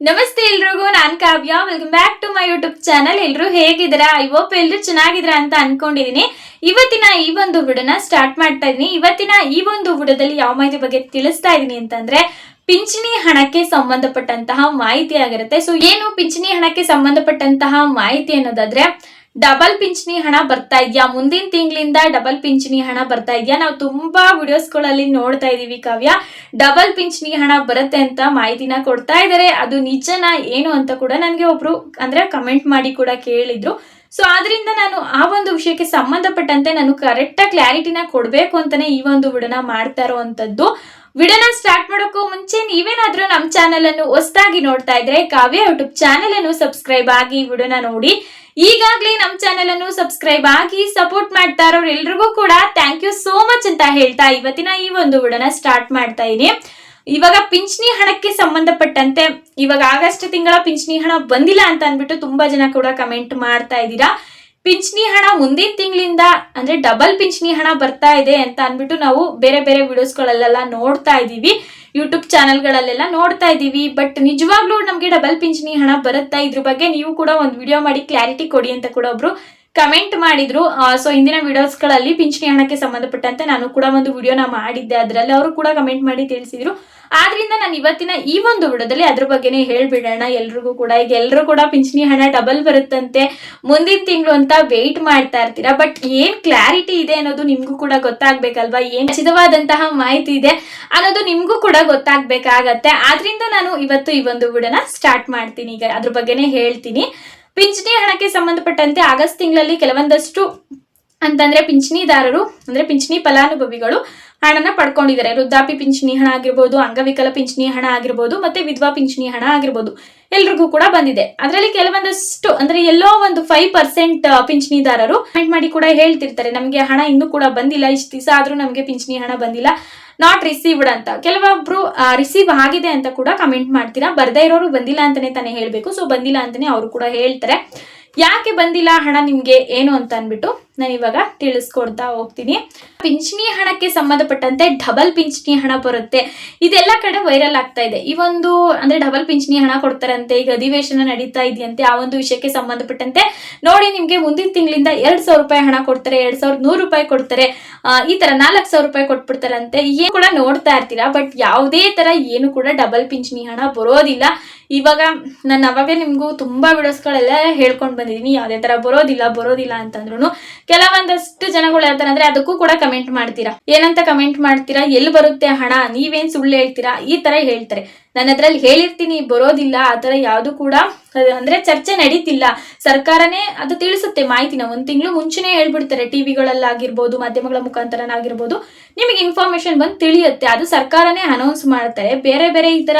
ನಮಸ್ತೆ ಎಲ್ರಿಗೂ, ನಾನ್ Kavya. Welcome back to my YouTube channel ಎಲ್ರು ಹೇಗಿದ್ದೀರಾ? ಐ ಹೋಪ್ ಎಲ್ರು ಚೆನ್ನಾಗಿದ್ದೀರಾ ಅಂತ ಅನ್ಕೊಂಡಿದೀನಿ. ಇವತ್ತಿನ ಈ ಒಂದು ವಿಡೋನ ಸ್ಟಾರ್ಟ್ ಮಾಡ್ತಾ ಇದೀನಿ. ಇವತ್ತಿನ ಈ ಒಂದು ವಿಡೋದಲ್ಲಿ ಯಾವ ಮಾಹಿತಿ ಬಗ್ಗೆ ತಿಳಿಸ್ತಾ ಇದೀನಿ ಅಂತಂದ್ರೆ, ಪಿಂಚಣಿ ಹಣಕ್ಕೆ ಸಂಬಂಧಪಟ್ಟಂತಹ ಮಾಹಿತಿ ಆಗಿರುತ್ತೆ. ಸೊ ಏನು ಪಿಂಚಣಿ ಹಣಕ್ಕೆ ಸಂಬಂಧಪಟ್ಟಂತಹ ಮಾಹಿತಿ ಅನ್ನೋದಾದ್ರೆ ಡಬಲ್ ಪಿಂಚಣಿ ಹಣ ಬರ್ತಾ ಇದೆಯಾ? ಮುಂದಿನ ತಿಂಗಳಿಂದ ಡಬಲ್ ಪಿಂಚಣಿ ಹಣ ಬರ್ತಾ ಇದೆಯಾ? ನಾವು ತುಂಬಾ ವಿಡಿಯೋಸ್ಗಳಲ್ಲಿ ನೋಡ್ತಾ ಇದೀವಿ ಕಾವ್ಯ. ಡಬಲ್ ಪಿಂಚಣಿ ಹಣ ಬರುತ್ತೆ ಅಂತ ಮಾಹಿತಿನ ಕೊಡ್ತಾ ಇದ್ದಾರೆ ಅದು ನಿಜನಾ, ಏನು ಅಂತ ಕೂಡ ನನಗೆ ಒಬ್ರು ಅಂದ್ರೆ ಕಮೆಂಟ್ ಮಾಡಿ ಕೂಡ ಕೇಳಿದ್ರು. ಸೊ ಆದ್ರಿಂದ ನಾನು ಆ ಒಂದು ವಿಷಯಕ್ಕೆ ಸಂಬಂಧಪಟ್ಟಂತೆ ನಾನು ಕರೆಕ್ಟಾಗಿ ಕ್ಲಾರಿಟಿನ ಕೊಡಬೇಕು ಅಂತಾನೆ ಈ ಒಂದು ವಿಡನ ಮಾಡ್ತಾ ಇರೋವಂಥದ್ದು ವಿಡಿಯೋನ ಸ್ಟಾರ್ಟ್ ಮಾಡೋಕ್ಕೂ ಮುಂಚೆ ನೀವೇನಾದ್ರೂ ನಮ್ಮ ಚಾನೆಲ್ ಅನ್ನು ಹೊಸದಾಗಿ ನೋಡ್ತಾ ಇದ್ರೆ ಕಾವ್ಯ ಯೂಟ್ಯೂಬ್ ಚಾನೆಲ್ ಅನ್ನು ಸಬ್ಸ್ಕ್ರೈಬ್ ಆಗಿ ವಿಡಿಯೋನ ನೋಡಿ. ಈಗಾಗಲೇ ನಮ್ಮ ಚಾನೆಲ್ ಅನ್ನು ಸಬ್ಸ್ಕ್ರೈಬ್ ಆಗಿ ಸಪೋರ್ಟ್ ಮಾಡ್ತಾ ಇರೋರು ಎಲ್ರಿಗೂ ಕೂಡ ಥ್ಯಾಂಕ್ ಯು ಸೋ ಮಚ್ ಅಂತ ಹೇಳ್ತಾ ಇವತ್ತಿನ ಈ ಒಂದು ವಿಡಿಯೋನ ಸ್ಟಾರ್ಟ್ ಮಾಡ್ತಾ ಇದೀನಿ ಇವಾಗ ಪಿಂಚಣಿ ಹಣಕ್ಕೆ ಸಂಬಂಧಪಟ್ಟಂತೆ ಇವಾಗ ಆಗಸ್ಟ್ ತಿಂಗಳ ಪಿಂಚಣಿ ಹಣ ಬಂದಿಲ್ಲ ಅಂತ ಅಂದ್ಬಿಟ್ಟು ತುಂಬಾ ಜನ ಕೂಡ ಕಮೆಂಟ್ ಮಾಡ್ತಾ ಇದ್ದೀರಾ. ಪಿಂಚಣಿ ಹಣ ಮುಂದಿನ ತಿಂಗಳಿಂದ ಅಂದ್ರೆ ಡಬಲ್ ಪಿಂಚಣಿ ಹಣ ಬರ್ತಾ ಇದೆ ಅಂತ ಅನ್ಬಿಟ್ಟು ನಾವು ಬೇರೆ ಬೇರೆ ವಿಡಿಯೋಸ್ಗಳಲ್ಲೆಲ್ಲ ನೋಡ್ತಾ ಇದೀವಿ ಯೂಟ್ಯೂಬ್ ಚಾನಲ್ಗಳಲ್ಲೆಲ್ಲ ನೋಡ್ತಾ ಇದೀವಿ ಬಟ್ ನಿಜವಾಗ್ಲೂ ನಮಗೆ ಡಬಲ್ ಪಿಂಚಣಿ ಹಣ ಬರುತ್ತಾ? ಇದ್ರ ಬಗ್ಗೆ ನೀವು ಕೂಡ ಒಂದು ವಿಡಿಯೋ ಮಾಡಿ ಕ್ಲಾರಿಟಿ ಕೊಡಿ ಅಂತ ಕೂಡ ಒಬ್ರು ಕಮೆಂಟ್ ಮಾಡಿದ್ರು. ಸೊ ಹಿಂದಿನ ವಿಡಿಯೋಸ್ಗಳಲ್ಲಿ ಪಿಂಚಣಿ ಹಣಕ್ಕೆ ಸಂಬಂಧಪಟ್ಟಂತೆ ನಾನು ಕೂಡ ಒಂದು ವಿಡಿಯೋನ ಮಾಡಿದ್ದೆ. ಅದರಲ್ಲಿ ಅವರು ಕೂಡ ಕಮೆಂಟ್ ಮಾಡಿ ತಿಳಿಸಿದ್ರು. ಆದ್ರಿಂದ ನಾನು ಇವತ್ತಿನ ಈ ಒಂದು ವಿಡೋದಲ್ಲಿ ಅದ್ರ ಬಗ್ಗೆನೇ ಹೇಳ್ಬಿಡೋಣ. ಎಲ್ರಿಗೂ ಕೂಡ, ಈಗ ಎಲ್ಲರೂ ಕೂಡ ಪಿಂಚಣಿ ಹಣ ಡಬಲ್ ಬರುತ್ತಂತೆ. ಮುಂದಿನ ತಿಂಗಳು ಅಂತ ವೆಯ್ಟ್ ಮಾಡ್ತಾ ಇರ್ತೀರಾ? ಬಟ್ ಏನ್ ಕ್ಲಾರಿಟಿ ಇದೆ ಅನ್ನೋದು ನಿಮ್ಗೂ ಕೂಡ ಗೊತ್ತಾಗ್ಬೇಕಲ್ವಾ? ಏನ್ ಖಚಿತವಾದಂತಹ ಮಾಹಿತಿ ಇದೆ ಅನ್ನೋದು ನಿಮ್ಗೂ ಕೂಡ ಗೊತ್ತಾಗ್ಬೇಕಾಗತ್ತೆ. ಆದ್ರಿಂದ ನಾನು ಇವತ್ತು ಈ ಒಂದು ವಿಡೋನ ಸ್ಟಾರ್ಟ್ ಮಾಡ್ತೀನಿ. ಈಗ ಅದ್ರ ಬಗ್ಗೆನೇ ಹೇಳ್ತೀನಿ. ಪಿಂಚಣಿ ಹಣಕ್ಕೆ ಸಂಬಂಧಪಟ್ಟಂತೆ ಆಗಸ್ಟ್ ತಿಂಗಳಲ್ಲಿ ಕೆಲವೊಂದಷ್ಟು ಅಂತಂದ್ರೆ ಪಿಂಚಣಿದಾರರು, ಅಂದ್ರೆ ಪಿಂಚಣಿ ಫಲಾನುಭವಿಗಳು ಹಣನ ಪಡ್ಕೊಂಡಿದ್ದಾರೆ. ವೃದ್ಧಾಪಿ ಪಿಂಚಣಿ ಹಣ ಆಗಿರ್ಬೋದು, ಅಂಗವಿಕಲ ಪಿಂಚಣಿ ಹಣ ಆಗಿರ್ಬೋದು, ಮತ್ತೆ ವಿಧವಾ ಪಿಂಚಣಿ ಹಣ ಆಗಿರ್ಬೋದು. ಎಲ್ರಿಗೂ ಕೂಡ ಬಂದಿದೆ. ಅದರಲ್ಲಿ ಕೆಲವೊಂದಷ್ಟು, ಅಂದ್ರೆ ಎಲ್ಲೋ ಒಂದು ಫೈವ್ ಪರ್ಸೆಂಟ್ ಪಿಂಚಣಿದಾರರು ಕಮೆಂಟ್ ಮಾಡಿ ಕೂಡ ಹೇಳ್ತಿರ್ತಾರೆ. ನಮಗೆ ಹಣ ಇನ್ನೂ ಕೂಡ ಬಂದಿಲ್ಲ, ಇಷ್ಟು ದಿವಸ ಆದ್ರೂ ನಮಗೆ ಪಿಂಚಣಿ ಹಣ ಬಂದಿಲ್ಲ. ನಾಟ್ ರಿಸೀವ್ಡ್ ಅಂತ. ಕೆಲವೊಬ್ರು ರಿಸೀವ್ ಆಗಿದೆ ಅಂತ ಕೂಡ ಕಮೆಂಟ್ ಮಾಡ್ತೀರಾ? ಬರ್ದೇ ಇರೋರು ಬಂದಿಲ್ಲ ಅಂತಾನೆ ತಾನೇ ಹೇಳ್ಬೇಕು. ಸೊ ಬಂದಿಲ್ಲ ಅಂತಾನೆ ಅವರು ಕೂಡ ಹೇಳ್ತಾರೆ. ಯಾಕೆ ಬಂದಿಲ್ಲ ಹಣ ನಿಮ್ಗೆ? ಏನು ಅಂತ ಅನ್ಬಿಟ್ಟು ನಾನು ಇವಾಗ ತಿಳಿಸ್ಕೊಡ್ತಾ ಹೋಗ್ತೀನಿ. ಪಿಂಚಣಿ ಹಣಕ್ಕೆ ಸಂಬಂಧಪಟ್ಟಂತೆ ಡಬಲ್ ಪಿಂಚಣಿ ಹಣ ಬರುತ್ತೆ. ಇದೆಲ್ಲ ಕಡೆ ವೈರಲ್ ಆಗ್ತಾ ಇದೆ. ಈ ಒಂದು ಅಂದ್ರೆ ಡಬಲ್ ಪಿಂಚಣಿ ಹಣ ಕೊಡ್ತಾರಂತೆ, ಈಗ ಅಧಿವೇಶನ ನಡೀತಾ ಇದೆಯಂತೆ, ಆ ಒಂದು ವಿಷಯಕ್ಕೆ ಸಂಬಂಧಪಟ್ಟಂತೆ. ನೋಡಿ ನಿಮ್ಗೆ ಮುಂದಿನ ತಿಂಗಳಿಂದ ಎರಡ್ ಸಾವಿರ ರೂಪಾಯಿ ಹಣ ಕೊಡ್ತಾರೆ, ಎರಡ್ ಸಾವಿರದ ನೂರು ರೂಪಾಯಿ ಕೊಡ್ತಾರೆ. ಈ ತರ ನಾಲ್ಕು ಸಾವಿರ ರೂಪಾಯಿ ಕೊಟ್ಬಿಡ್ತಾರಂತೆ. ಏನು ಕೂಡ ನೋಡ್ತಾ ಇರ್ತೀರಾ, ಬಟ್ ಯಾವುದೇ ತರ ಏನು ಕೂಡ ಡಬಲ್ ಪಿಂಚಣಿ ಹಣ ಬರೋದಿಲ್ಲ. ಇವಾಗ ನಾನು ಅವಾಗ ನಿಮ್ಗೂ ತುಂಬಾ ವಿಡಿಯೋಸ್ಗಳೆಲ್ಲ ಹೇಳ್ಕೊಂಡು ಬಂದಿದ್ದೀನಿ. ಯಾವುದೇ ತರ ಬರೋದಿಲ್ಲ ಬರೋದಿಲ್ಲ ಅಂತಂದ್ರು ಕೆಲವೊಂದಷ್ಟು ಜನಗಳು ಹೇಳ್ತಾರೆ ಅಂದ್ರೆ ಅದಕ್ಕೂ ಕೂಡ ಕಮೆಂಟ್ ಮಾಡ್ತೀರಾ. ಏನಂತ ಕಮೆಂಟ್ ಮಾಡ್ತೀರಾ? ಎಲ್ಲಿ ಬರುತ್ತೆ ಹಣ? ನೀವೇನ್ ಸುಳ್ಳು ಹೇಳ್ತೀರಾ? ಈ ತರ ಹೇಳ್ತಾರೆ. ನಾನು ಅದ್ರಲ್ಲಿ ಹೇಳಿರ್ತೀನಿ, ಬರೋದಿಲ್ಲ, ಆ ಥರ ಯಾವುದು ಕೂಡ ಅಂದ್ರೆ ಚರ್ಚೆ ನಡೀತಿಲ್ಲ. ಸರ್ಕಾರನೇ ಅದು ತಿಳಿಸುತ್ತೆ ಮಾಹಿತಿನ. ಒಂದು ತಿಂಗಳು ಮುಂಚೆನೆ ಹೇಳ್ಬಿಡ್ತಾರೆ ಟಿವಿಗಳಲ್ಲಾಗಿರ್ಬೋದು ಮಾಧ್ಯಮಗಳ ಮುಖಾಂತರನಾಗಿರ್ಬೋದು. ನಿಮಗೆ ಇನ್ಫಾರ್ಮೇಶನ್ ಬಂದು ತಿಳಿಯುತ್ತೆ. ಅದು ಸರ್ಕಾರನೇ ಅನೌನ್ಸ್ ಮಾಡ್ತಾರೆ. ಬೇರೆ ಬೇರೆ ಈ ಥರ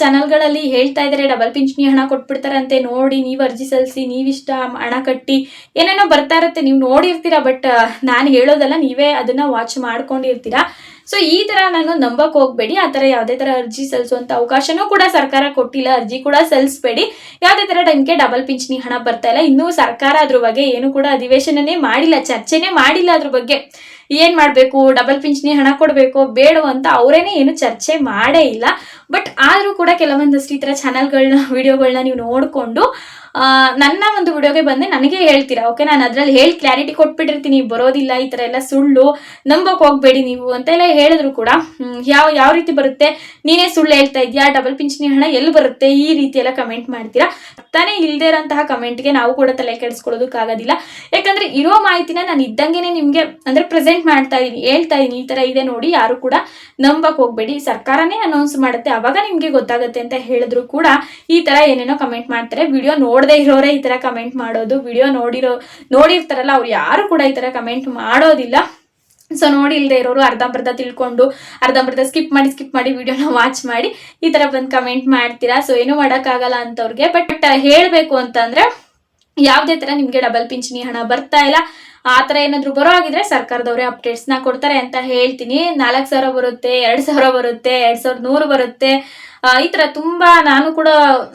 ಚಾನಲ್ಗಳಲ್ಲಿ ಹೇಳ್ತಾ ಇದ್ದಾರೆ ಡಬಲ್ ಪಿಂಚಣಿ ಹಣ ಕೊಟ್ಬಿಡ್ತಾರಂತೆ. ನೋಡಿ, ನೀವು ಅರ್ಜಿ ಸಲ್ಲಿಸಿ, ನೀವಿಷ್ಟ ಹಣ ಕಟ್ಟಿ, ಏನೇನೋ ಬರ್ತಾ ಇರುತ್ತೆ. ನೀವು ನೋಡಿರ್ತೀರಾ ಬಟ್ ನಾನು ಹೇಳೋದಲ್ಲ, ನೀವೇ ಅದನ್ನ ವಾಚ್ ಮಾಡ್ಕೊಂಡಿರ್ತೀರಾ. ಸೊ ಈ ತರ ನಾನು ನಂಬಕ್ ಹೋಗ್ಬೇಡಿ. ಆ ತರ ಯಾವುದೇ ತರ ಅರ್ಜಿ ಸಲ್ಲಿಸುವಂತ ಅವಕಾಶನೂ ಕೂಡ ಸರ್ಕಾರ ಕೊಟ್ಟಿಲ್ಲ. ಅರ್ಜಿ ಕೂಡ ಸಲ್ಲಿಸಬೇಡಿ ಯಾವುದೇ ತರ ಟೈಮ್ಗೆ ಡಬಲ್ ಪಿಂಚಣಿ ಹಣ ಬರ್ತಾ ಇಲ್ಲ. ಇನ್ನೂ ಸರ್ಕಾರ ಅದ್ರ ಬಗ್ಗೆ ಏನು ಕೂಡ ಅಧಿವೇಶನನೇ ಮಾಡಿಲ್ಲ, ಚರ್ಚೆನೇ ಮಾಡಿಲ್ಲ ಅದ್ರ ಬಗ್ಗೆ. ಏನ್ ಮಾಡ್ಬೇಕು? ಡಬಲ್ ಪಿಂಚಣಿ ಹಣ ಕೊಡಬೇಕು ಬೇಡೋ ಅಂತ ಅವರೇನೆ ಏನು ಚರ್ಚೆ ಮಾಡೇ ಇಲ್ಲ. ಬಟ್ ಆದರೂ ಕೂಡ ಕೆಲವೊಂದಷ್ಟು ಈ ತರ ಚಾನಲ್ಗಳನ್ನ ವಿಡಿಯೋಗಳನ್ನ ನೀವು ನೋಡ್ಕೊಂಡು ನನ್ನ ಒಂದು ವಿಡಿಯೋಗೆ ಬಂದು ನನಗೆ ಹೇಳ್ತೀರಾ? ಓಕೆ ನಾನು ಅದರಲ್ಲಿ ಹೇಳಿ ಕ್ಲಾರಿಟಿ ಕೊಟ್ಬಿಟ್ಟಿರ್ತೀನಿ. ಬರೋದಿಲ್ಲ, ಈ ತರ ಎಲ್ಲ ಸುಳ್ಳು. ನಂಬೋಕೆ ಹೋಗ್ಬೇಡಿ ನೀವು ಅಂತ ಎಲ್ಲ ಹೇಳಿದ್ರು ಕೂಡ ಯಾವ ಯಾವ ರೀತಿ ಬರುತ್ತೆ? ನೀನೇ ಸುಳ್ಳು ಹೇಳ್ತಾ ಇದೆಯಾ ಡಬಲ್ ಪಿಂಚಣಿ ಹಣ ಎಲ್ಲಿ ಬರುತ್ತೆ? ಈ ರೀತಿ ಎಲ್ಲ ಕಮೆಂಟ್ ಮಾಡ್ತೀರಾ? ತಾನೇ ಇಲ್ಲದೆ ಇರೋಂತಹ ಕಮೆಂಟ್ಗೆ ನಾವು ಕೂಡ ತಲೆ ಕೆಡಿಸ್ಕೊಳ್ಳೋದಕ್ಕಾಗೋದಿಲ್ಲ. ಯಾಕಂದ್ರೆ ಇರೋ ಮಾಹಿತಿನ ನಾನು ಇದ್ದಂಗೆನೆ ನಿಮಗೆ ಅಂದ್ರೆ ಪ್ರೆಸೆಂಟ್ ಮಾಡ್ತಾ ಇದೀನಿ, ಹೇಳ್ತಾ ಇದ್ದೀನಿ ಈ ತರ ಇದೆ ನೋಡಿ, ಯಾರು ಕೂಡ ನಂಬಕ್ಕೆ ಹೋಗ್ಬೇಡಿ. ಸರ್ಕಾರನೇ ಅನೌನ್ಸ್ ಮಾಡುತ್ತೆ, ಅವಾಗ ನಿಮಗೆ ಗೊತ್ತಾಗುತ್ತೆ ಅಂತ ಹೇಳಿದ್ರು ಕೂಡ ಈ ತರ ಏನೇನೋ ಕಮೆಂಟ್ ಮಾಡ್ತಾರೆ. ವಿಡಿಯೋ ನೋಡದೆ ಇರೋರೇ ಈ ತರ ಕಮೆಂಟ್ ಮಾಡೋದು. ವಿಡಿಯೋ ನೋಡಿರೋ ನೋಡಿರ್ತಾರಲ್ಲ, ಅವ್ರು ಯಾರು ಕೂಡ ಈ ತರ ಕಮೆಂಟ್ ಮಾಡೋದಿಲ್ಲ. ಸೊ ನೋಡಿ ಇಲ್ಲದೆ ಇರೋರು ಅರ್ಧಂಬರ್ಧ ತಿಳ್ಕೊಂಡು, ಅರ್ಧಂಬರ್ಧ ಸ್ಕಿಪ್ ಮಾಡಿ ಸ್ಕಿಪ್ ಮಾಡಿ ವಿಡಿಯೋನ ವಾಚ್ ಮಾಡಿ ಈ ತರ ಬಂದು ಕಮೆಂಟ್ ಮಾಡ್ತೀರಾ. ಸೊ ಏನೂ ಮಾಡೋಕ್ಕಾಗಲ್ಲ ಅಂತವ್ರಿಗೆ. ಬಟ್ ಹೇಳಬೇಕು ಅಂತಂದ್ರೆ, ಯಾವುದೇ ತರ ನಿಮ್ಗೆ ಡಬಲ್ ಪಿಂಚಣಿ ಹಣ ಬರ್ತಾ ಇಲ್ಲ. ಆ ಥರ ಏನಾದ್ರು ಬರೋ ಆಗಿದ್ರೆ ಸರ್ಕಾರದವರೇ ಅಪ್ಡೇಟ್ಸ್ನ ಕೊಡ್ತಾರೆ ಅಂತ ಹೇಳ್ತೀನಿ. ನಾಲ್ಕು ಸಾವಿರ ಬರುತ್ತೆ, ಎರಡು ಸಾವಿರ ಬರುತ್ತೆ, ಎರಡು ಸಾವಿರದ ನೂರು ಬರುತ್ತೆ. ಈ ತರ ತುಂಬಾ ನಾನು ಕೂಡ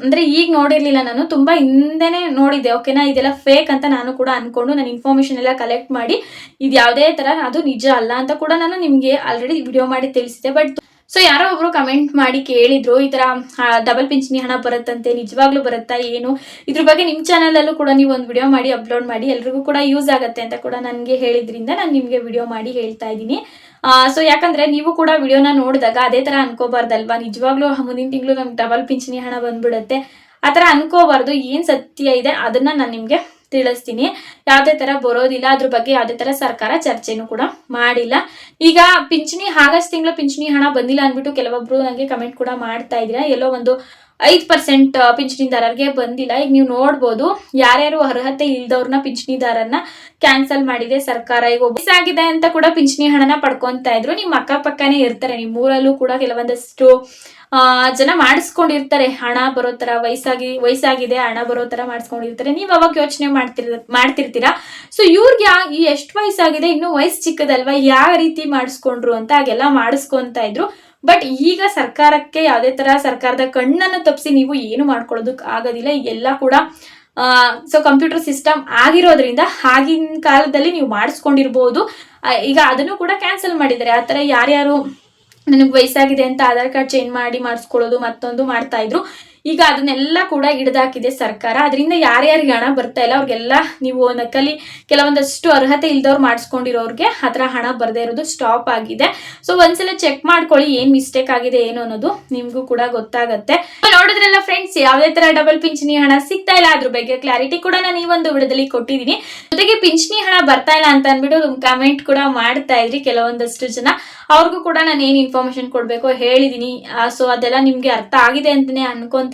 ಅಂದ್ರೆ ಈಗ ನೋಡಿರ್ಲಿಲ್ಲ ನಾನು, ತುಂಬಾ ಹಿಂದೆನೆ ನೋಡಿದ್ದೆ. ಓಕೆನಾ ಇದೆಲ್ಲ ಫೇಕ್ ಅಂತ ನಾನು ಕೂಡ ಅಂದ್ಕೊಂಡು ನಾನು ಇನ್ಫಾರ್ಮೇಷನ್ ಎಲ್ಲ ಕಲೆಕ್ಟ್ ಮಾಡಿ ಇದು ಯಾವುದೇ ತರ ಅದು ನಿಜ ಅಲ್ಲ ಅಂತ ಕೂಡ ನಾನು ನಿಮ್ಗೆ ಆಲ್ರೆಡಿ ವಿಡಿಯೋ ಮಾಡಿ ತಿಳಿಸಿದೆ ಬಟ್ ಸೊ ಯಾರೋ ಒಬ್ರು ಕಮೆಂಟ್ ಮಾಡಿ ಕೇಳಿದ್ರು, ಈ ತರ ಡಬಲ್ ಪಿಂಚಣಿ ಹಣ ಬರುತ್ತಂತೆ, ನಿಜವಾಗ್ಲೂ ಬರುತ್ತಾ ಏನು? ಇದ್ರ ಬಗ್ಗೆ ನಿಮ್ಮ ಚಾನಲಲ್ಲೂ ಕೂಡ ನೀವು ಒಂದು ವಿಡಿಯೋ ಮಾಡಿ ಅಪ್ಲೋಡ್ ಮಾಡಿ, ಎಲ್ರಿಗೂ ಕೂಡ ಯೂಸ್ ಆಗುತ್ತೆ ಅಂತ ಕೂಡ ನನಗೆ ಹೇಳಿದ್ರಿಂದ ನಾನು ನಿಮಗೆ ವಿಡಿಯೋ ಮಾಡಿ ಹೇಳ್ತಾ ಇದ್ದೀನಿ. ಸೊ ಯಾಕಂದ್ರೆ ನೀವು ಕೂಡ ವಿಡಿಯೋನ ನೋಡಿದಾಗ ಅದೇ ತರ ಅನ್ಕೋಬಾರ್ದಲ್ವಾ? ನಿಜವಾಗ್ಲೂ ಮುಂದಿನ ತಿಂಗಳು ನಮ್ಗೆ ಡಬಲ್ ಪಿಂಚಣಿ ಹಣ ಬಂದ್ಬಿಡತ್ತೆ. ಆ ತರ ಅನ್ಕೋಬಾರ್ದು, ಏನು ಸತ್ಯ ಇದೆ, ಅದನ್ನ ನಾನು ನಿಮಗೆ ತಿಳಿಸ್ತೀನಿ. ಯಾವುದೇ ತರ ಬರೋದಿಲ್ಲ. ಅದ್ರ ಬಗ್ಗೆ ಯಾವುದೇ ತರ ಸರ್ಕಾರ ಚರ್ಚೆನೂ ಕೂಡ ಮಾಡಿಲ್ಲ. ಈಗ ಪಿಂಚಣಿ, ಆಗಸ್ಟ್ ತಿಂಗಳ ಪಿಂಚಣಿ ಹಣ ಬಂದಿಲ್ಲ ಅಂದ್ಬಿಟ್ಟು ಕೆಲವೊಬ್ರು ನನಗೆ ಕಮೆಂಟ್ ಕೂಡ ಮಾಡ್ತಾ ಇದ್ದೀರಾ? ಎಲ್ಲೋ ಒಂದು ಐದು ಪರ್ಸೆಂಟ್ ಪಿಂಚಣಿದಾರರಿಗೆ ಬಂದಿಲ್ಲ. ಈಗ ನೀವು ನೋಡ್ಬೋದು, ಯಾರ್ಯಾರು ಅರ್ಹತೆ ಇಲ್ದವ್ರನ್ನ ಪಿಂಚಣಿದಾರನ್ನ ಕ್ಯಾನ್ಸಲ್ ಮಾಡಿದೆ ಸರ್ಕಾರ. ಈಗ ಆಗಿದೆ ಅಂತ ಕೂಡ ಪಿಂಚಣಿ ಹಣನ ಪಡ್ಕೊಂತಾ ಇದ್ರು. ನಿಮ್ಮ ಅಕ್ಕಪಕ್ಕನೇ ಇರ್ತಾರೆ. ನಿಮ್ಮ ಊರಲ್ಲೂ ಕೂಡ ಕೆಲವೊಂದಷ್ಟು ಜನ ಮಾಡಿಸ್ಕೊಂಡಿರ್ತಾರೆ. ಹಣ ಬರೋ ತರ ವಯಸ್ಸಾಗಿ, ವಯಸ್ಸಾಗಿದೆ, ಹಣ ಬರೋ ತರ ಮಾಡಿಸ್ಕೊಂಡಿರ್ತಾರೆ. ನೀವು ಅವಾಗ ಯೋಚನೆ ಮಾಡ್ತಿರ್, ಮಾಡ್ತಿರ್ತೀರಾ? ಸೊ ಇವ್ರಿಗೆ ಎಷ್ಟು ವಯಸ್ಸಾಗಿದೆ, ಇನ್ನು ವಯಸ್ಸು ಚಿಕ್ಕದಲ್ವಾ, ಯಾವ ರೀತಿ ಮಾಡಿಸ್ಕೊಂಡ್ರು ಅಂತ ಹಾಗೆಲ್ಲ ಮಾಡಿಸ್ಕೊಂತ ಇದ್ರು. ಬಟ್ ಈಗ ಸರ್ಕಾರಕ್ಕೆ ಯಾವುದೇ ತರ ಸರ್ಕಾರದ ಕಣ್ಣನ್ನು ತಪ್ಪಿಸಿ ನೀವು ಏನು ಮಾಡ್ಕೊಳ್ಳೋದಕ್ಕೆ ಆಗೋದಿಲ್ಲ. ಎಲ್ಲ ಕೂಡ ಸೊ ಕಂಪ್ಯೂಟರ್ ಸಿಸ್ಟಮ್ ಆಗಿರೋದ್ರಿಂದ ಆಗಿನ ಕಾಲದಲ್ಲಿ ನೀವು ಮಾಡಿಸ್ಕೊಂಡಿರ್ಬೋದು. ಈಗ ಅದನ್ನು ಕೂಡ ಕ್ಯಾನ್ಸಲ್ ಮಾಡಿದ್ದಾರೆ. ಆ ಥರ ಯಾರ್ಯಾರು, ನನಗೆ ವಯಸ್ಸಾಗಿದೆ ಅಂತ ಆಧಾರ್ ಕಾರ್ಡ್ ಚೇಂಜ್ ಮಾಡಿ ಮಾಡಿಸ್ಕೊಳ್ಳೋದು ಮತ್ತೊಂದು ಮಾಡ್ತಾ ಇದ್ರು. ಈಗ ಅದನ್ನೆಲ್ಲ ಕೂಡ ಹಿಡ್ದಾಕಿದೆ ಸರ್ಕಾರ. ಅದರಿಂದ ಯಾರ್ಯಾರಿಗೆ ಹಣ ಬರ್ತಾ ಇಲ್ಲ, ಅವ್ರಿಗೆಲ್ಲ ನೀವು ನಕಲಿ ಕೆಲವೊಂದಷ್ಟು ಅರ್ಹತೆ ಇಲ್ದವ್ರು ಮಾಡಿಸ್ಕೊಂಡಿರೋರ್ಗೆ ಥರ ಹಣ ಬರದೇ ಇರೋದು ಸ್ಟಾಪ್ ಆಗಿದೆ. ಸೊ ಒಂದ್ಸಲ ಚೆಕ್ ಮಾಡ್ಕೊಳ್ಳಿ ಏನ್ ಮಿಸ್ಟೇಕ್ ಆಗಿದೆ, ಏನು ಅನ್ನೋದು ನಿಮ್ಗೂ ಕೂಡ ಗೊತ್ತಾಗತ್ತೆ. ನೋಡಿದ್ರೆಲ್ಲ ಫ್ರೆಂಡ್ಸ್ ಯಾವುದೇ ತರ ಡಬಲ್ ಪಿಂಚಣಿ ಹಣ ಸಿಗ್ತಾ ಇಲ್ಲ. ಅದ್ರ ಬಗ್ಗೆ ಕ್ಲಾರಿಟಿ ಕೂಡ ನಾನು ಈ ಒಂದು ವಿಡದಲ್ಲಿ ಕೊಟ್ಟಿದ್ದೀನಿ. ಜೊತೆಗೆ ಪಿಂಚಣಿ ಹಣ ಬರ್ತಾ ಇಲ್ಲ ಅಂತ ಅಂದ್ಬಿಟ್ಟು ಕಮೆಂಟ್ ಕೂಡ ಮಾಡ್ತಾ ಇದ್ರಿ ಕೆಲವೊಂದಷ್ಟು ಜನ. ಅವ್ರಿಗೂ ಕೂಡ ನಾನು ಏನು ಇನ್ಫಾರ್ಮೇಶನ್ ಕೊಡ್ಬೇಕು ಹೇಳಿದೀನಿ. ಸೊ ಅದೆಲ್ಲ ನಿಮ್ಗೆ ಅರ್ಥ ಆಗಿದೆ ಅಂತಾನೆ ಅನ್ಕೊಂತೀನಿ.